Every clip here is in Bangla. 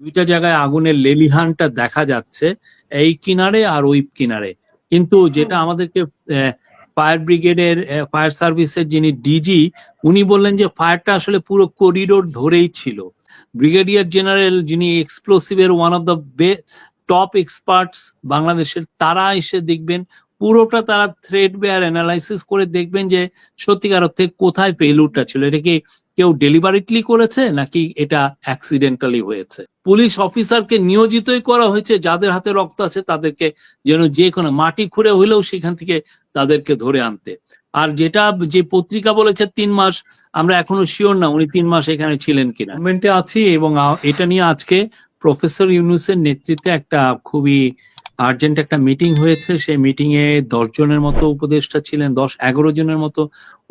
দুইটা জায়গায় আগুনের লেলিহানটা দেখা যাচ্ছে এই কিনারে আর ওই কিনারে। কিন্তু যেটা আমাদেরকে ফায়ার ব্রিগেডের ফায়ার সার্ভিসের যিনি ডিজি উনি বললেন যে ফায়ারটা আসলে পুরো করিডোর ধরেই ছিল। ব্রিগেডিয়ার জেনারেল যিনি এক্সপ্লোসিভের one of the top experts বাংলাদেশের তারা এসে দেখবেন পুরোটা তারা থ্রেড বেয়ার অ্যানালাইসিস করে দেখবেন যে সত্যিকার অর্থে কোথায় ফেলুরটা ছিল। এটা কি কেউ ডেলিভারিটলি করেছে নাকি এটা অ্যাক্সিডেন্টালি হয়েছে? পুলিশ অফিসারকে নিয়োজিতই করা হয়েছে, যাদের হাতে রক্ত আছে তাদেরকে যেন যে কোনো মাটি খুঁড়ে হইলেও সেখান থেকে তাদেরকে ধরে আনতে। আর যেটা যে পত্রিকা বলেছে তিন মাস, আমরা এখনও শিওর না উনি তিন মাস এখানে ছিলেন কিনা। গভর্নমেন্টে আছি এবং এটা নিয়ে আজকে প্রফেসর ইউনুসের নেতৃত্বে একটা খুবই আর্জেন্ট একটা মিটিং হয়েছে, সেই মিটিং এ দশ জনের মতো উপদেষ্টা ছিলেন, দশ এগারো জনের মতো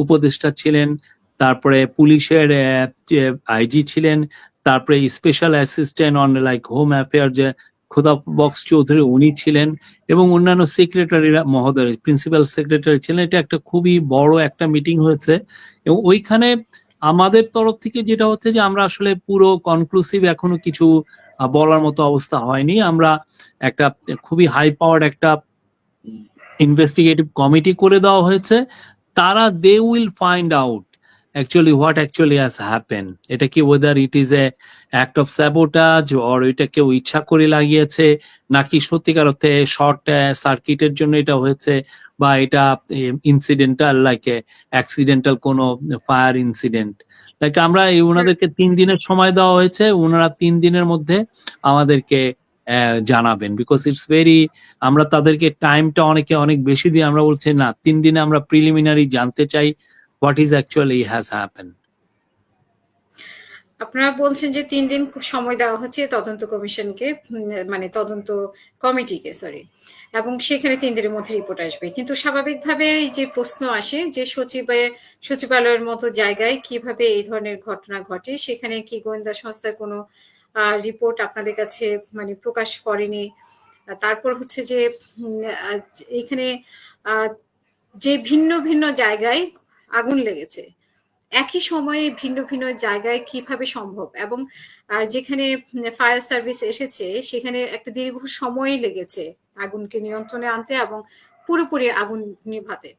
উপদেষ্টা ছিলেন, তারপরে পুলিশের আইজি ছিলেন, তারপরে special assistant on like home affair যে খোদা বক্স চৌধুরী উনি ছিলেন, এবং অন্যান্য সেক্রেটারিরা মহোদয় প্রিন্সিপাল সেক্রেটারি ছিলেন। এটা একটা খুবই বড় একটা মিটিং হয়েছে, এবং ওইখানে আমাদের তরফ থেকে যেটা হচ্ছে যে আমরা আসলে পুরো কনক্লুসিভ এখনও কিছু বলার মতো অবস্থা হয়নি। আমরা একটা খুবই হাই পাওয়ার একটা ইনভেস্টিগেটিভ কমিটি করে দেওয়া হয়েছে। তারা they will find out actually what actually has happen এটা কি whether it is a act of sabotage or এটা কেউ ইচ্ছা করে লাগিয়েছে, নাকি সত্যিকার অর্থে শর্ট সার্কিটের জন্য এটা হয়েছে, বা এটা ইনসিডেন্টাল লাইক অ্যাক্সিডেন্টাল কোনো ফায়ার ইনসিডেন্ট লাইক আমরা এই ওনাদেরকে তিন দিনের সময় দেওয়া হয়েছে, ওনারা তিন দিনের মধ্যে আমাদেরকে জানাবেন বিকজ ইটস ভেরি আমরা তাদেরকে টাইমটা অনেকে অনেক বেশি দিয়ে আমরা বলছি, না, তিন দিনে আমরা প্রিলিমিনারি জানতে চাই what is actually has happen আপনারা বলছেন যে তিন দিন সময় দেওয়া হচ্ছে তদন্ত কমিশনকে মানে তদন্ত কমিটিকে সরি এবং সেখানে তিন দিনের মধ্যে রিপোর্ট আসবে। কিন্তু স্বাভাবিকভাবে যে প্রশ্ন আসে যে সচিবে, সচিবালয়ের মতো জায়গায় কীভাবে এই ধরনের ঘটনা ঘটে, সেখানে কি গোয়েন্দা সংস্থার কোনো রিপোর্ট আপনাদের কাছে মানে প্রকাশ করেনি? তারপর হচ্ছে যে এখানে যে ভিন্ন ভিন্ন জায়গায় আগুন লেগেছে একই সময়ে ভিন্ন ভিন্ন জায়গায় কীভাবে সম্ভব? এবং যেখানে ফায়ার সার্ভিস এসেছে, সেখানে একটা দীর্ঘ সময় লেগেছে আগুনকে নিয়ন্ত্রণে আনতে এবং পুরোপুরি আগুন নিভাতে।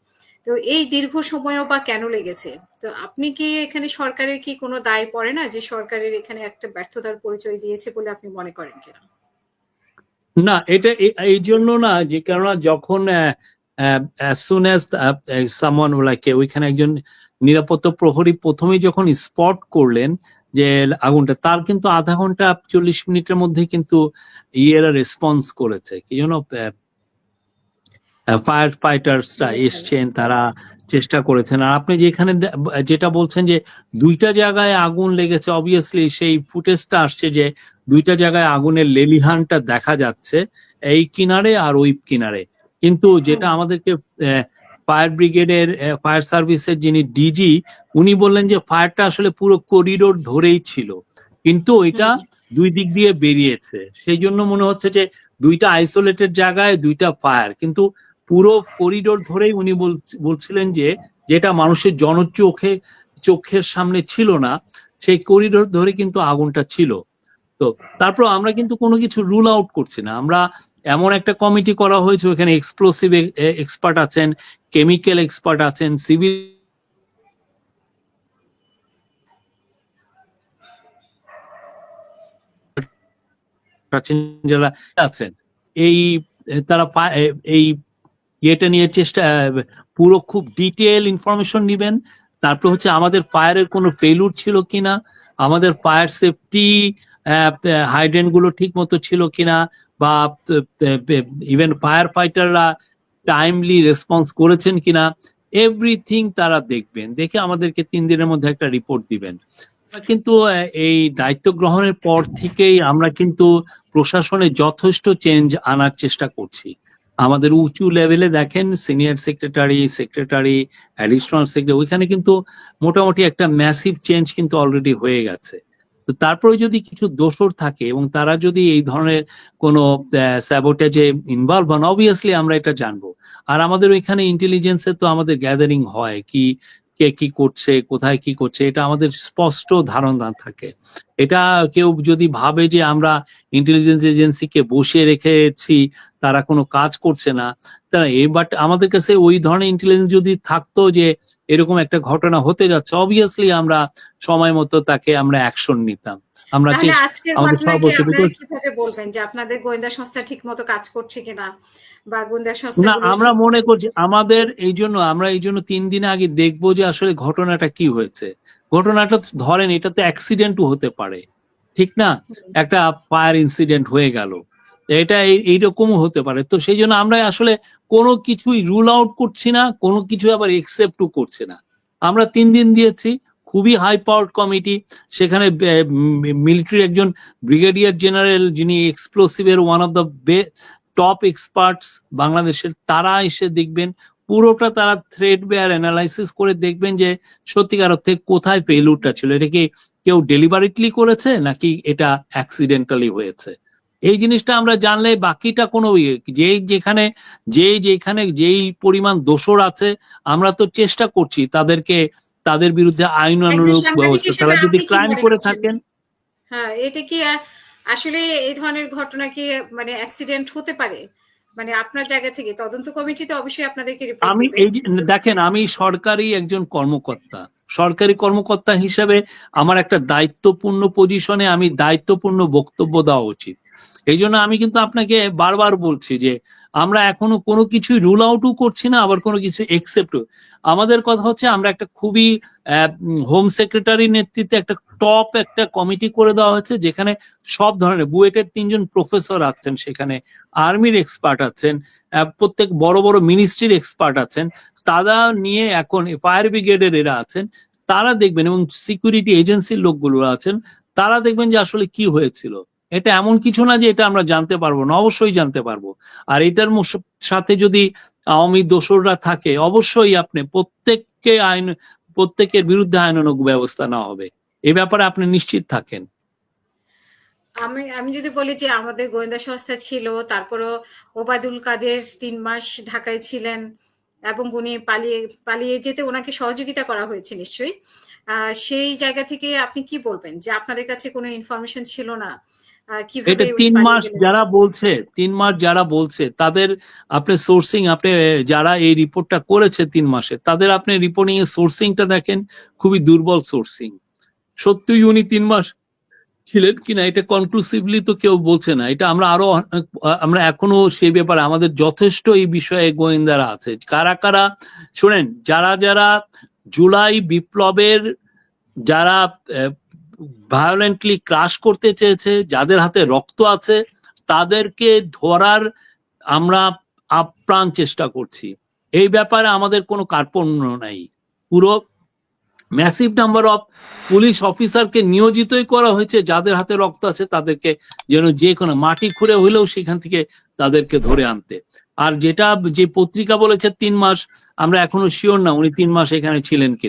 তো এই দীর্ঘ সময়ও বা কেন লেগেছে? তো আপনি কি এখানে সরকারের কি কোনো দায় পড়ে না যে সরকারের এখানে একটা ব্যর্থতার পরিচয় দিয়েছে বলে আপনি মনে করেন কিনা? না, এটা এই জন্য না যে কেননা যখন সামওয়ান লাইক ওইখানে একজন নিরাপত্তা প্রহরী প্রথমেই যখন স্পট করলেন যে আগুনটা তার কিন্তু আধা ঘণ্টা চল্লিশ মিনিটের মধ্যে কিন্তু ইয়েরা রেসপন্স করেছে কি জন্য ফায়ার ফাইটার্সরা। এসছেন তারা চেষ্টা করেছেন আর আপনি যেখানে যেটা বলছেন যে দুইটা জায়গায় আগুন লেগেছে অবভিয়াসলি সেই ফুটেজটা আসছে যে দুইটা জায়গায় আগুনের লেলিহানটা দেখা যাচ্ছে এই কিনারে আর ওই কিনারে কিন্তু যেটা। আমাদেরকে ফায়ার ব্রিগেডের ফায়ার সার্ভিসের যিনি ডিজি উনি বললেন যে ফায়ারটা আসলে পুরো করিডোর ধরেই ছিল। কিন্তু ওইটা দুই দিক দিয়ে বেরিয়েছে। সেই জন্য মনে হচ্ছে যে দুইটা আইসোলেটেড জায়গায় দুইটা ফায়ার। কিন্তু পুরো করিডোর ধরেই উনি বল- বলছিলেন যে যেটা মানুষের জনচোখে চোখের সামনে ছিল না সেই করিডোর ধরে কিন্তু আগুনটা ছিল। তো তারপর আমরা কিন্তু কোনো কিছু রুল আউট করছি না। আমরা এমন একটা কমিটি করা হয়েছে, ওখানে এক্সপ্লোসিভ এক্সপার্ট আছেন কেমিক্যাল এক্সপার্ট আছেন সিভিল আছেন এই, তারা এই ইয়েটা নিয়ে চেষ্টা পুরো খুব ডিটেল ইনফরমেশন নিবেন। তারপর হচ্ছে আমাদের ফায়ারের কোনো ফেলুর ছিল কিনা? আমাদের ফায়ার সেফটি হাইড্রেনগুলো ঠিক মতো ছিল কিনা? বা ইভেন ফায়ার ফাইটাররা টাইমলি রেসপন্স করেছেন কিনা? এভরিথিং তারা দেখবেন। দেখে আমাদেরকে তিন দিনের মধ্যে একটা রিপোর্ট দিবেন। কিন্তু এই দায়িত্ব গ্রহণের পর থেকেই আমরা কিন্তু প্রশাসনে যথেষ্ট চেঞ্জ আনার চেষ্টা করছি। আমাদের উঁচু লেভেলে দেখেন senior secretary secretary additional secretary ওইখানে কিন্তু মোটামুটি একটা ম্যাসিভ চেঞ্জ কিন্তু অলরেডি হয়ে গেছে। তো তারপরে যদি কিছু দোষর থাকে এবং তারা যদি এই ধরনের কোনো স্যাবোটেজে ইনভলভ হন অবভিয়াসলি আমরা এটা জানব। আর আমাদের ওইখানে ইন্টেলিজেন্সের তো আমাদের গ্যাদারিং হয়, কি কে কি করছে, কোথায় কি করছে, এটা আমাদের স্পষ্ট ধারণা থাকে। এটা কেউ যদি ভাবে যে আমরা ইন্টেলিজেন্স এজেন্সিকে বসিয়ে রেখেছি, তারা কোনো কাজ করছে না বাট আমাদের কাছে ওই ধরনের ইন্টেলিজেন্স যদি থাকতো যে এরকম একটা ঘটনা হতে যাচ্ছে অবভিয়াসলি আমরা সময় মতো তাকে আমরা অ্যাকশন নিতাম। আমরা আমাদের কীভাবে বলবেন যে আপনাদের গোয়েন্দা সংস্থা কাজ করছে কিনা বা গোয়েন্দা সংস্থা না আমরা মনে করছি আমাদের এই জন্য আমরা এই জন্য তিন দিন আগে দেখব যে আসলে ঘটনাটা কি হয়েছে। ঘটনাটা ধরেন এটা তো অ্যাক্সিডেন্টও হতে পারে। ঠিক না? একটা ফায়ার ইনসিডেন্ট হয়ে গেল। এটা এইরকমও হতে পারে। তো সেই জন্য আমরা আসলে কোনো কিছুই রুল আউট করছি না কোনো কিছু আবার একসেপ্টও করছি না। আমরা তিন দিন দিয়েছি খুবই হাই পাওয়ার কমিটি সেখানে মিলিটারি একজন ব্রিগেডিয়ার জেনারেল যিনি এক্সপ্লোসিভের one of the top experts বাংলাদেশের। তারা এসে দেখবেন, পুরোটা তারা থ্রেড বেয়ার অ্যানালাইসিস করে দেখবেন যে সত্যিকার অর্থে কোথায় ফেলুরটা ছিল। এটা কি কেউ ডেলিভারিটলি করেছে নাকি এটা অ্যাক্সিডেন্টালি হয়েছে? এই জিনিসটা আমরা জানলে বাকিটা কোনো ইয়ে যে যেখানে যে যেখানে যেই পরিমাণ দোষর আছে, আমরা তো চেষ্টা করছি তাদেরকে তাদের বিরুদ্ধে আইন অনুরূপ ব্যবস্থা। তারা যদি ক্রাইম করে থাকেন হ্যাঁ এটা কি আসলে এই ধরনের ঘটনা কি মানে অ্যাক্সিডেন্ট হতে পারে? মানে আপনার জায়গা থেকে তদন্ত কমিটি তো অবশ্যই আপনাদেরকে আমি এই দেখেন আমি সরকারি একজন কর্মকর্তা। সরকারি কর্মকর্তা হিসেবে আমার একটা দায়িত্বপূর্ণ পজিশনে আমি দায়িত্বপূর্ণ বক্তব্য দেওয়া উচিত। এই জন্য আমি কিন্তু আপনাকে বারবার বলছি যে আমরা এখনও কোনো কিছুই রুল আউটও করছি না, আবার কোনো কিছু একসেপ্ট আমাদের কথা হচ্ছে আমরা একটা খুবই হোম সেক্রেটারি নেতৃত্বে একটা টপ একটা কমিটি করে দেওয়া হয়েছে, যেখানে সব ধরনের, বুয়েটের তিনজন প্রফেসর আছেন সেখানে আর্মির এক্সপার্ট আছেন প্রত্যেক বড় বড় মিনিস্ট্রির এক্সপার্ট আছেন, তারা নিয়ে এখন ফায়ার ব্রিগেডের এরা আছেন, তারা দেখবেন এবং সিকিউরিটি এজেন্সির লোকগুলো আছেন, তারা দেখবেন যে আসলে কি হয়েছিল। এটা এমন কিছু না যে এটা আমরা জানতে পারব না, অবশ্যই জানতে পারব। আর এটার সাথে যদি আওয়ামী দোসররা থাকে, অবশ্যই আপনি প্রত্যেককে আইন, প্রত্যেকের বিরুদ্ধে আইনানুগ ব্যবস্থা নেওয়া হবে। এ ব্যাপারে আপনি নিশ্চিত থাকেন। আমি আমি যদি বলি যে আমাদের গোয়েন্দা সংস্থা ছিল, তারপরও ওবায়দুল কাদের তিন মাস ঢাকায় ছিলেন এবং উনি পালিয়ে পালিয়ে যেতে ওনাকে সহযোগিতা করা হয়েছে নিশ্চয়ই। সেই জায়গা থেকে আপনি কি বলবেন? যে আপনাদের কাছে কোনো ইনফরমেশন ছিল না? এটা তিন মাস যারা বলছে তিন মাস যারা বলছে তাদের আপনি সোর্সিং আপনি যারা এই রিপোর্টটা করেছে তিন মাসে তাদের আপনি রিপোর্টিং এর সোর্সিংটা দেখেন খুবই দুর্বল সোর্সিং সত্যি উনি তিন মাস ছিলেন কিনা এটা কনক্লুসিভলি তো কেউ বলছে না। এটা আমরা আরও আমরা এখনও সেই ব্যাপারে আমাদের যথেষ্ট এই বিষয়ে গোয়েন্দারা আছে। কারা কারা শোনেন যারা যারা জুলাই বিপ্লবের যারা ভায়োলেন্টলি ক্রাশ করতে চেয়েছে, যাদের হাতে রক্ত আছে, তাদেরকে ধরার আমরা আপ্রাণ চেষ্টা করছি। এই ব্যাপারে আমাদের কোনো কার্পণ্য নাই। পুরো ম্যাসিভ নাম্বার অফ পুলিশ অফিসারকে নিয়োজিতই করা হয়েছে, যাদের হাতে রক্ত আছে, তাদেরকে যেন যে কোনো মাটি খুঁড়ে হইলেও সেখান থেকে তাদেরকে ধরে আনতে। আর যেটা যে পত্রিকা বলেছে, তিন মাস, আমরা এখনও শিওর না উনি তিন মাস এখানে ছিলেন কিনা।